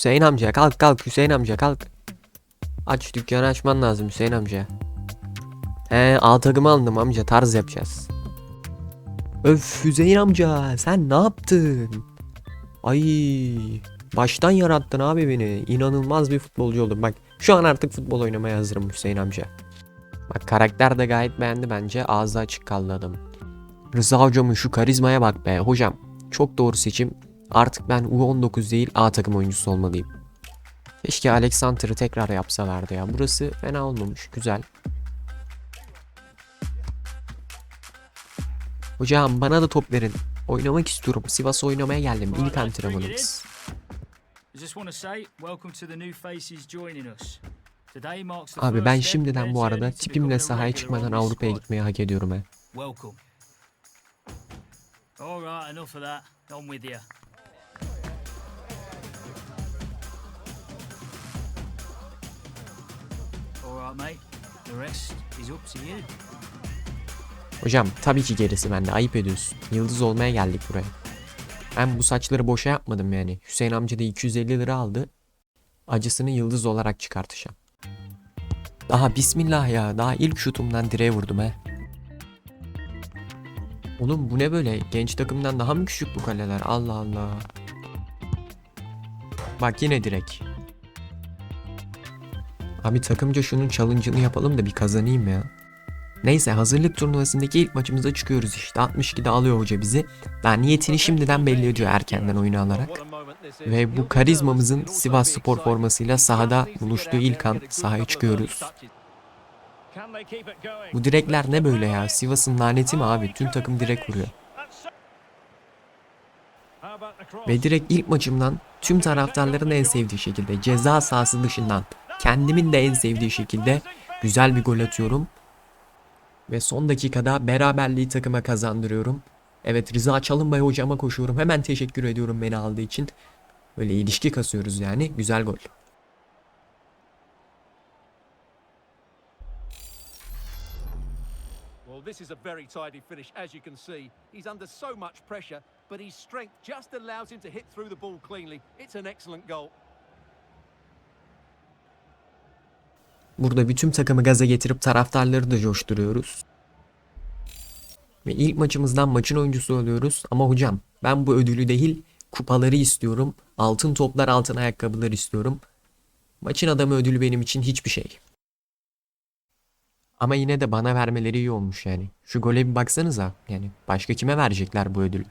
Hüseyin amca kalk kalk Hüseyin amca kalk. Aç dükkanı açman lazım Hüseyin amca. He A takımı aldım amca tarz yapacağız. Öf Hüseyin amca sen ne yaptın? Ay baştan yarattın abi beni. İnanılmaz bir futbolcu oldum. Bak şu an artık futbol oynamaya hazırım Hüseyin amca. Bak karakter de gayet beğendi bence. Ağzı açık kaldı adam. Rıza hocamın şu karizmaya bak be. Hocam çok doğru seçim. Artık ben U19 değil A takım oyuncusu olmalıyım. Keşke Alexander'ı tekrar yapsalardı ya. Burası fena olmamış. Güzel. Hocam bana da top verin. Oynamak istiyorum. Sivas'a oynamaya geldim. İlk antrenmanımız. Abi ben şimdiden bu arada tipimle sahaya çıkmadan Avrupa'ya gitmeyi hak ediyorum he. Welcome. All right, enough of that. On with you. Hocam tabii ki gerisi bende. Ayıp ediyorsun. Yıldız olmaya geldik buraya. Ben bu saçları boşa yapmadım yani. Hüseyin amca da 250 lira aldı. Acısını yıldız olarak çıkartacağım. Daha bismillah ya. Daha ilk şutumdan direğe vurdum he. Oğlum bu ne böyle? Genç takımdan daha mı küçük bu kaleler? Allah Allah. Bak yine direk. Abi takımca şunun challenge'ını yapalım da bir kazanayım ya. Neyse hazırlık turnuvasındaki ilk maçımıza çıkıyoruz işte. 62'de alıyor hoca bizi. Daha niyetini şimdiden belli ediyor erkenden oyunu alarak. Ve bu karizmamızın Sivas Spor formasıyla sahada buluştuğu ilk an sahaya çıkıyoruz. Bu direkler ne böyle ya? Sivas'ın laneti mi abi? Tüm takım direk vuruyor. Ve direkt ilk maçımdan tüm taraftarların en sevdiği şekilde ceza sahası dışından kendimin de en sevdiği şekilde güzel bir gol atıyorum. Ve son dakikada beraberliği takıma kazandırıyorum. Evet Rıza Çalınbay hocama koşuyorum. Hemen teşekkür ediyorum beni aldığı için. Böyle ilişki kasıyoruz yani. Güzel gol. This is a very tidy finish, as you can see. He's under so much pressure, but his strength just allows him to hit through the ball cleanly. It's an excellent goal. Burada bütün takımı gaza getirip taraftarları da coşturuyoruz. Ve ilk maçımızdan maçın oyuncusu oluyoruz. Ama hocam ben bu ödülü değil kupaları istiyorum. Altın toplar altın ayakkabılar istiyorum. Maçın adamı ödülü benim için hiçbir şey. Ama yine de bana vermeleri iyi olmuş yani. Şu gole bir baksanıza. Yani başka kime verecekler bu ödülü?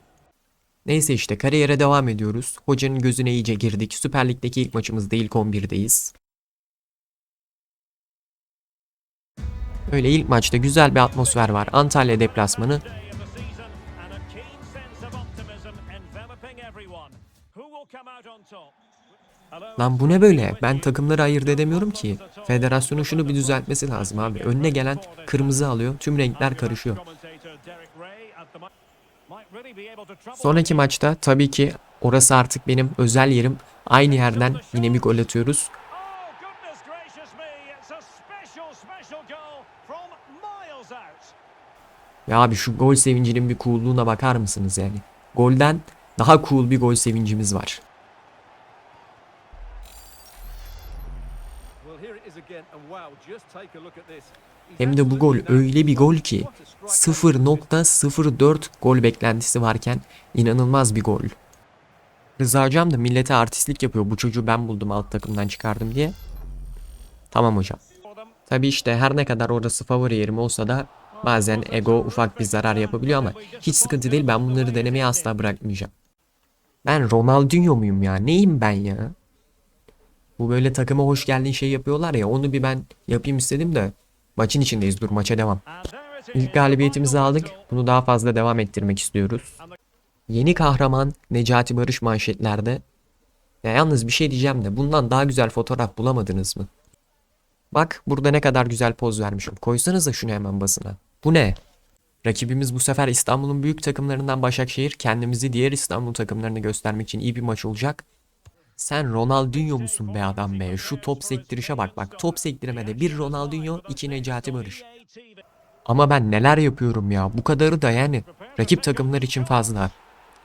Neyse işte kariyere devam ediyoruz. Hocanın gözüne iyice girdik. Süper Lig'deki ilk maçımızda ilk 11'deyiz. Öyle ilk maçta güzel bir atmosfer var. Antalya deplasmanı. Lan bu ne böyle? Ben takımları ayırt edemiyorum ki. Federasyonun şunu bir düzeltmesi lazım abi. Önüne gelen kırmızı alıyor. Tüm renkler karışıyor. Sonraki maçta tabii ki orası artık benim özel yerim. Aynı yerden yine bir gol atıyoruz. Ya abi şu gol sevincinin bir coolluğuna bakar mısınız yani? Golden daha cool bir gol sevincimiz var. Hem de bu gol öyle bir gol ki What a strike. 0.04 gol beklentisi varken inanılmaz bir gol. Rıza hocam da millete artistlik yapıyor. Bu çocuğu ben buldum alt takımdan çıkardım diye. Tamam hocam. Tabi işte her ne kadar orası favori yerim olsa da bazen ego ufak bir zarar yapabiliyor ama hiç sıkıntı değil ben bunları denemeye asla bırakmayacağım. Ben Ronaldinho muyum ya? Neyim ben ya? Bu böyle takıma hoş geldin şey yapıyorlar ya onu bir ben yapayım istedim de maçın içindeyiz dur maça devam. İlk galibiyetimizi aldık. Bunu daha fazla devam ettirmek istiyoruz. Yeni kahraman Necati Barış manşetlerde. Ya yalnız bir şey diyeceğim de bundan daha güzel fotoğraf bulamadınız mı? Bak burada ne kadar güzel poz vermişim. Koysanıza şunu hemen basına. Bu ne? Rakibimiz bu sefer İstanbul'un büyük takımlarından Başakşehir. Kendimizi diğer İstanbul takımlarını göstermek için iyi bir maç olacak. Sen Ronaldinho musun be adam be? Şu top sektirişe bak bak. Top sektiremede bir Ronaldinho, iki Necati Barış. Ama ben neler yapıyorum ya. Bu kadarı da yani rakip takımlar için fazla.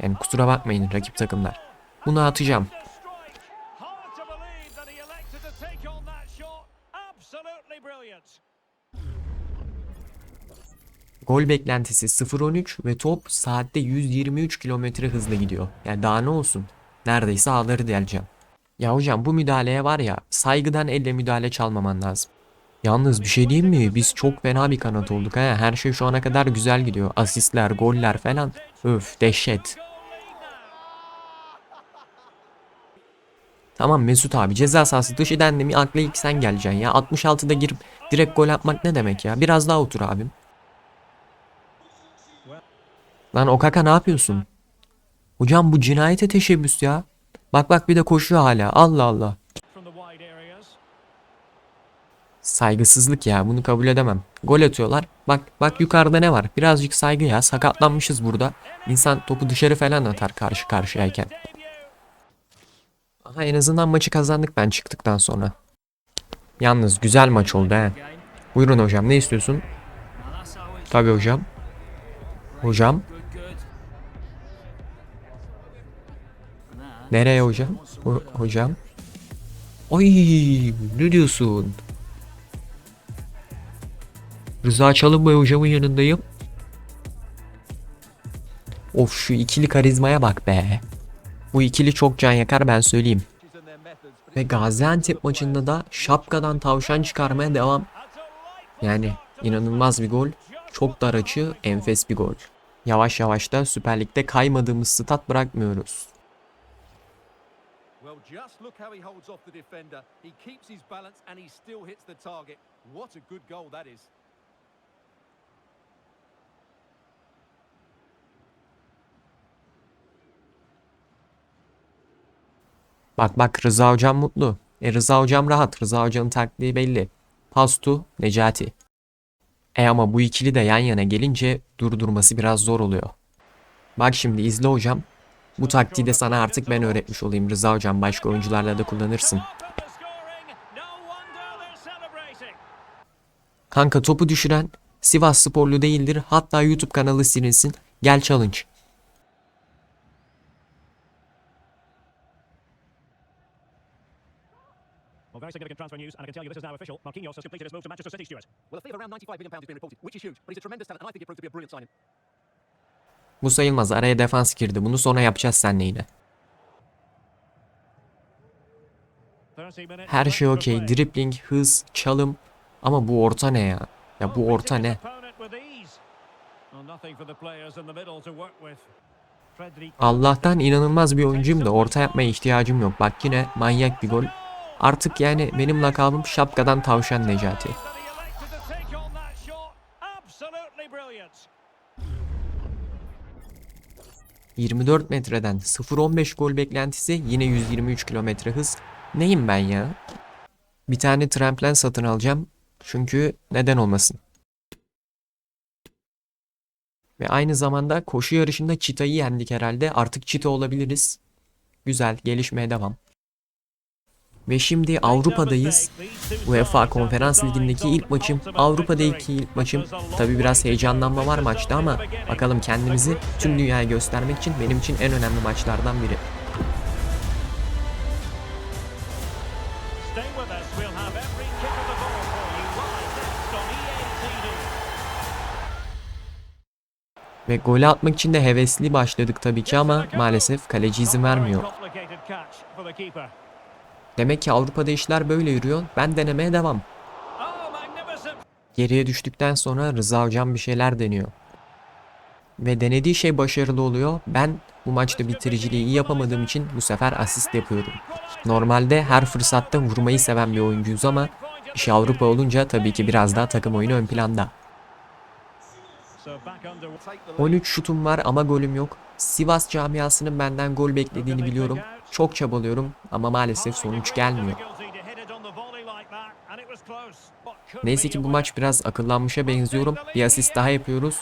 Yani kusura bakmayın rakip takımlar. Bunu atacağım. Gol beklentisi 0.13 ve top saatte 123 kilometre hızla gidiyor. Yani daha ne olsun? Neredeyse ağları deleceğim. Ya hocam bu müdahaleye var ya saygıdan elle müdahale çalmaman lazım. Yalnız bir şey diyeyim mi? Biz çok fena bir kanat olduk ha. Her şey şu ana kadar güzel gidiyor. Asistler, goller falan. Öf dehşet. Tamam Mesut abi ceza sahası dışı dendi mi akla ilk sen geleceksin ya. 66'da girip direkt gol atmak ne demek ya? Biraz daha otur abim. Lan Okaka ne yapıyorsun? Hocam bu cinayete teşebbüs ya. Bak bak bir de koşuyor hala. Allah Allah. Saygısızlık ya bunu kabul edemem. Gol atıyorlar. Bak bak yukarıda ne var? Birazcık saygı ya. Sakatlanmışız burada. İnsan topu dışarı falan atar karşı karşıyayken. Aha en azından maçı kazandık ben çıktıktan sonra. Yalnız güzel maç oldu he. Buyurun hocam ne istiyorsun? Tabii hocam. Hocam nereye hocam? Ho- hocam. Oy ne diyorsun? Rıza Çalınbay hocamın yanındayım. Of şu ikili karizmaya bak be. Bu ikili çok can yakar ben söyleyeyim. Ve Gaziantep maçında da şapkadan tavşan çıkarmaya devam. Yani inanılmaz bir gol. Çok dar açı, enfes bir gol. Yavaş yavaş da Süper Lig'de kaymadığımız stat bırakmıyoruz. Just look how he holds off the defender. He keeps his balance and he still hits the target. What a good goal that is. Bak bak Rıza hocam mutlu. E Rıza hocam rahat. Rıza hocanın taktiği belli. Pastu, Necati. E ama bu ikili de yan yana gelince durdurması biraz zor oluyor. Bak şimdi izle hocam. Bu taktiği de sana artık ben öğretmiş olayım Rıza hocam. Başka oyuncularla da kullanırsın. Kanka topu düşüren Sivas sporlu değildir. Hatta YouTube kanalı silinsin. Gel challenge. Well, very significant transfer news, and I can tell you this is now official. Marquinhos has completed his move to Manchester City, Stuart. Well, a fee of around £95 million has been reported, which is huge, but he's a tremendous talent and I think it proved to be a brilliant signing. Bu sayılmaz. Araya defans girdi. Bunu sonra yapacağız seninle yine. 30 minutes Her şey okey. play. Dribbling, hız, çalım. Ama bu orta ne ya? Ya bu orta ne? Allah'tan inanılmaz bir oyuncuyum da orta yapmaya ihtiyacım yok. Bak yine manyak bir gol. Artık yani benim lakabım şapkadan tavşan Necati. 24 metreden 0-15 gol beklentisi yine 123 kilometre hız. Neyim ben ya? Bir tane tramplen satın alacağım. Çünkü neden olmasın? Ve aynı zamanda koşu yarışında çitayı yendik herhalde. Artık çita olabiliriz. Güzel, gelişmeye devam. Ve şimdi Avrupa'dayız. UEFA Konferans Ligi'ndeki ilk maçım, Avrupa'daki ilk maçım. Tabi biraz heyecanlanma var maçta ama bakalım kendimizi tüm dünyaya göstermek için benim için en önemli maçlardan biri. Ve golü atmak için de hevesli başladık tabii ki ama maalesef kaleci izin vermiyor. Demek ki Avrupa'da işler böyle yürüyor. Ben denemeye devam. Geriye düştükten sonra Rıza hocam bir şeyler deniyor. Ve denediği şey başarılı oluyor. Ben bu maçta bitiriciliği iyi yapamadığım için bu sefer asist yapıyorum. Normalde her fırsatta vurmayı seven bir oyuncuyuz ama iş Avrupa olunca tabii ki biraz daha takım oyunu ön planda. So back under. Take the lead. 13 şutum var ama golüm yok. Sivas camiasının benden gol beklediğini biliyorum. Çok çabalıyorum ama maalesef sonuç gelmiyor. Neyse ki bu maç biraz akıllanmışa benziyorum. Bir asist daha yapıyoruz.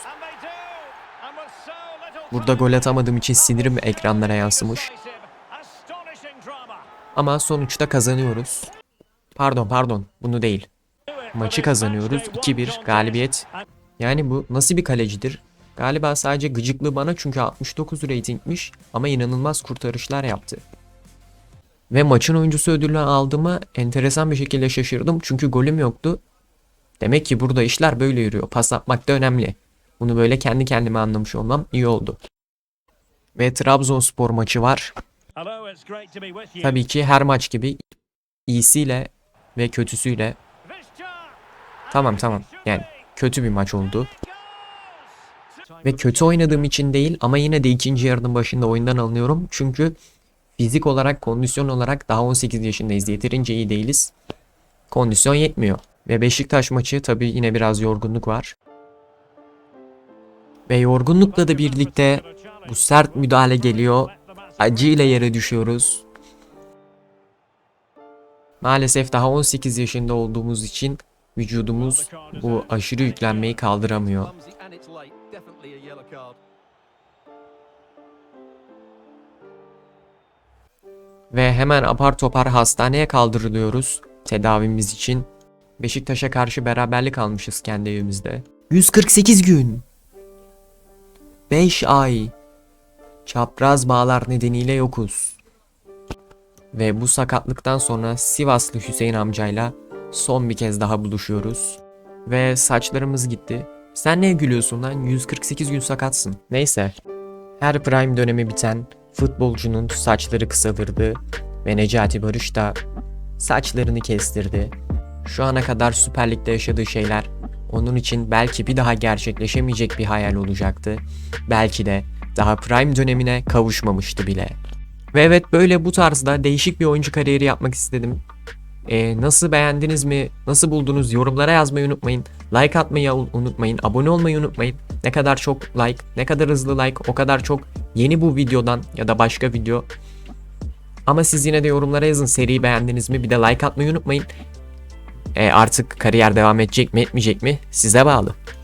Burada gol atamadığım için sinirim ekranlara yansımış. Ama sonuçta kazanıyoruz. Pardon pardon bunu değil. Maçı kazanıyoruz. 2-1 galibiyet. Yani bu nasıl bir kalecidir? Galiba sadece gıcıklığı bana çünkü 69 ratingmiş ama inanılmaz kurtarışlar yaptı. Ve maçın oyuncusu ödülünü aldığıma enteresan bir şekilde şaşırdım. Çünkü golüm yoktu. Demek ki burada işler böyle yürüyor. Pas atmak da önemli. Bunu böyle kendi kendime anlamış olmam iyi oldu. Ve Trabzonspor maçı var. Tabii ki her maç gibi iyisiyle ve kötüsüyle. Tamam tamam yani kötü bir maç oldu. Ve kötü oynadığım için değil ama yine de ikinci yarının başında oyundan alınıyorum. Çünkü fizik olarak, kondisyon olarak daha 18 yaşındayız. Yeterince iyi değiliz. Kondisyon yetmiyor. Ve Beşiktaş maçı tabii yine biraz yorgunluk var. Ve yorgunlukla da birlikte bu sert müdahale geliyor. Acı ile yere düşüyoruz. Maalesef daha 18 yaşında olduğumuz için vücudumuz bu aşırı yüklenmeyi kaldıramıyor. Ve hemen apar topar hastaneye kaldırılıyoruz tedavimiz için. Beşiktaş'a karşı beraberlik almışız kendi evimizde. 148 gün. 5 ay. Çapraz bağlar nedeniyle yokuz. Ve bu sakatlıktan sonra Sivaslı Hüseyin amcayla son bir kez daha buluşuyoruz. Ve saçlarımız gitti. Sen ne gülüyorsun lan? 148 gün sakatsın. Neyse. Her prime dönemi biten futbolcunun saçları kısalırdı ve Necati Barış da saçlarını kestirdi. Şu ana kadar Süper Lig'de yaşadığı şeyler onun için belki bir daha gerçekleşemeyecek bir hayal olacaktı. Belki de daha prime dönemine kavuşmamıştı bile. Ve evet böyle bu tarzda değişik bir oyuncu kariyeri yapmak istedim. Ee, nasıl beğendiniz mi? Nasıl buldunuz? Yorumlara yazmayı unutmayın. Like atmayı un- unutmayın. Abone olmayı unutmayın. Ne kadar çok like, ne kadar hızlı like, o kadar çok yeni bu videodan ya da başka video. Ama siz yine de yorumlara yazın seriyi beğendiniz mi? Bir de like atmayı unutmayın. Ee, artık kariyer devam edecek mi etmeyecek mi? Size bağlı.